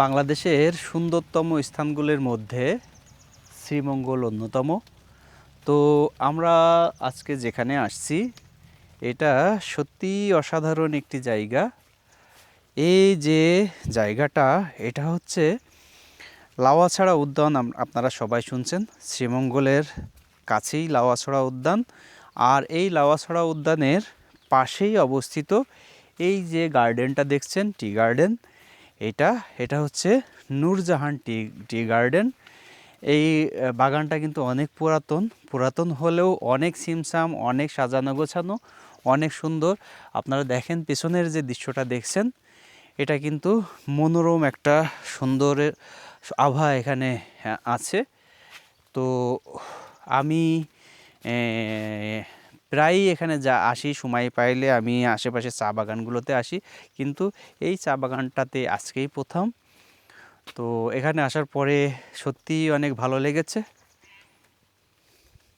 বাংলাদেশের সুন্দরতম স্থানগুলির মধ্যে শ্রীমঙ্গল অন্যতম। তো আমরা আজকে যেখানে আসছি, এটা সত্যিই অসাধারণ একটি জায়গা। এই যে জায়গাটা, এটা হচ্ছে লাওয়াছড়া উদ্যান আপনারা সবাই শুনছেন, শ্রীমঙ্গলের কাছেই লাওয়াছড়া উদ্যান। আর এই লাওয়াছড়া উদ্যানের পাশেই অবস্থিত এই যে গার্ডেনটা দেখছেন, টি গার্ডেন এটা এটা হচ্ছে নূরজাহান টি টি গার্ডেন। এই বাগানটা কিন্তু অনেক পুরাতন। পুরাতন হলেও অনেক সিমসাম, অনেক সাজানো গোছানো, অনেক সুন্দর। আপনারা দেখেন পেছনের যে দৃশ্যটা দেখছেন, এটা কিন্তু মনোরম একটা সুন্দরের আভা এখানে আছে। তো আমি প্রায়ই এখানে যা আসি, সময় পাইলে আমি আশেপাশে চা বাগানগুলোতে আসি। কিন্তু এই চা বাগানটাতে আজকেই প্রথম। তো এখানে আসার পরে সত্যিই অনেক ভালো লেগেছে।